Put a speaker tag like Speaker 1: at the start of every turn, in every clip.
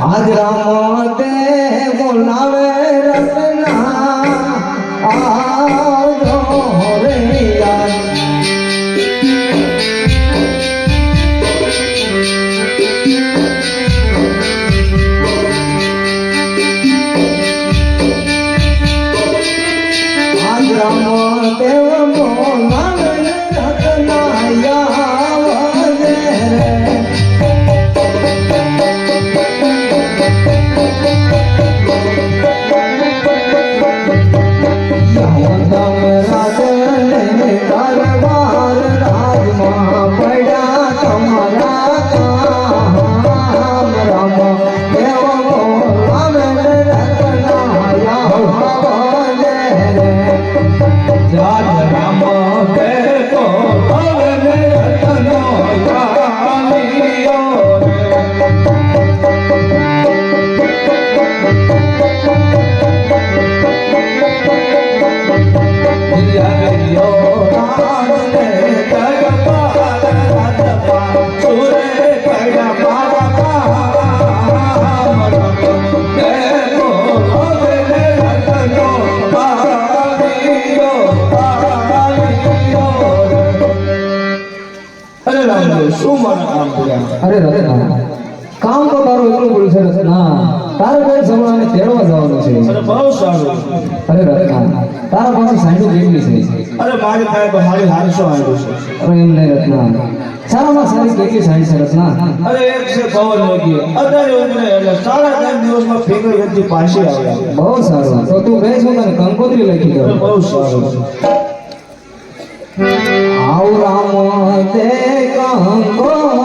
Speaker 1: આજ રામ તે બોલાવે રસના આવજો રે યાર. આજ
Speaker 2: શું કામ
Speaker 1: અરે રત્ના કામ તો તારું એટલું બધું છે રત્ના તારે કોઈ સમય તેડવા જવાનું છે.
Speaker 2: બહુ સારું.
Speaker 1: અરે રત્ના તારા પાસે સાંડું કેટલી છે?
Speaker 2: અરે મારે પાસે તો હારી હારસો આવ્યો છે?
Speaker 1: અરે એમ નહીં રત્ના સારામાં સારી કેટલી સાઈડ છે રત્ના
Speaker 2: અરે એક છે પવન મોદી. અત્યારે ઉતરે એટલે સાડા ત્રણ દિવસમાં ફિગર વ્યક્તિ પાછી આવ્યા.
Speaker 1: બહુ સારું. તો તું કહે છો તને કંકોત્રી લખી દો
Speaker 2: બહુ સારું.
Speaker 1: આવ રામ તે કંકોત્રી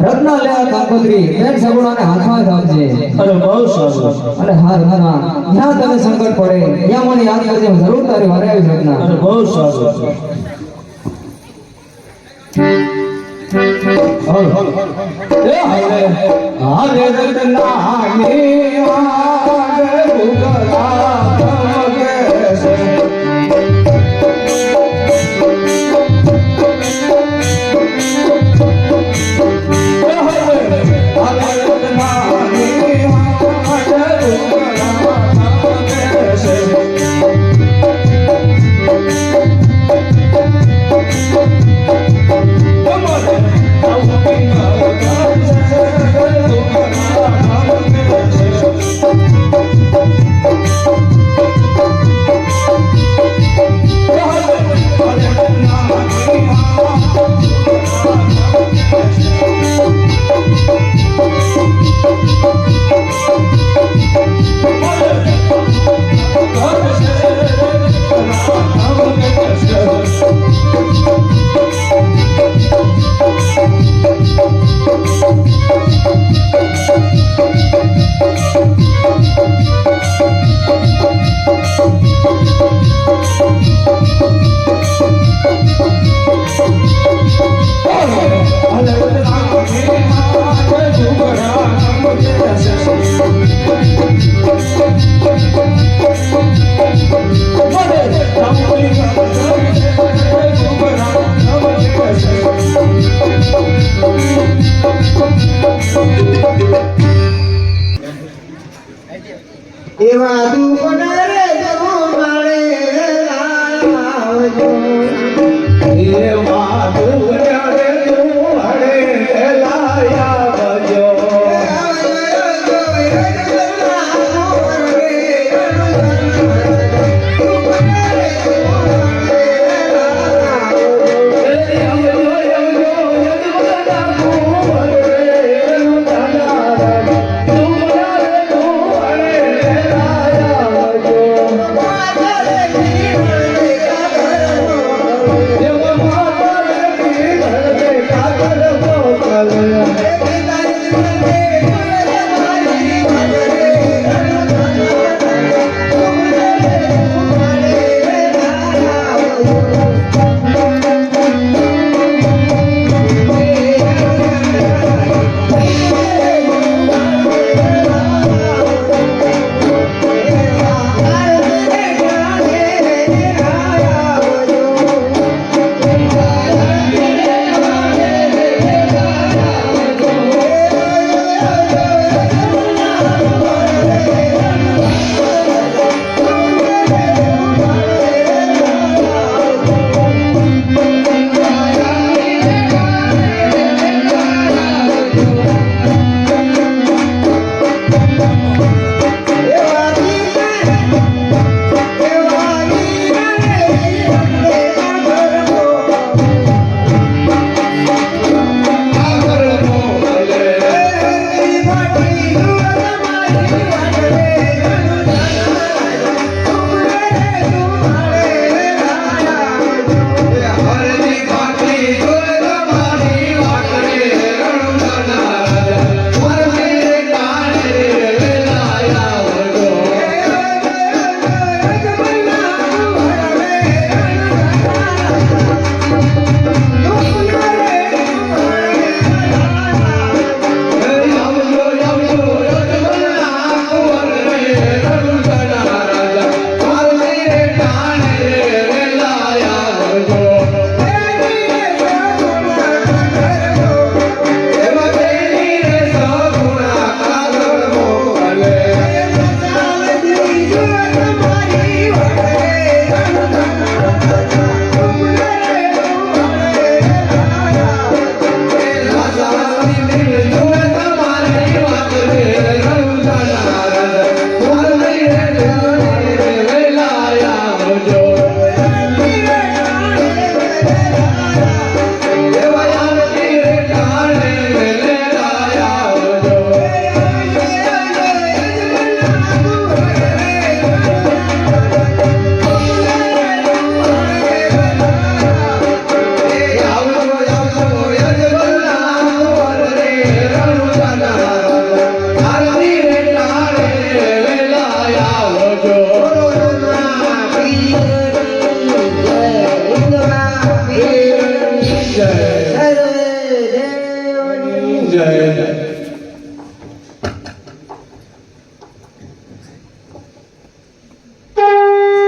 Speaker 1: રત્ના લેવા કંકોત્રી બેન સગુણાને હાથમાં જ આપજે
Speaker 2: અરે બહુ સારું
Speaker 1: અને હા હા જ્યાં તને સંકટ પડે ત્યાં મને યાદ કરજે હું જરૂર તારી વારે આવી રત્ના
Speaker 2: અરે બહુ સારું હા હા રતના ને આગે ઉગલા
Speaker 3: એવા તું રે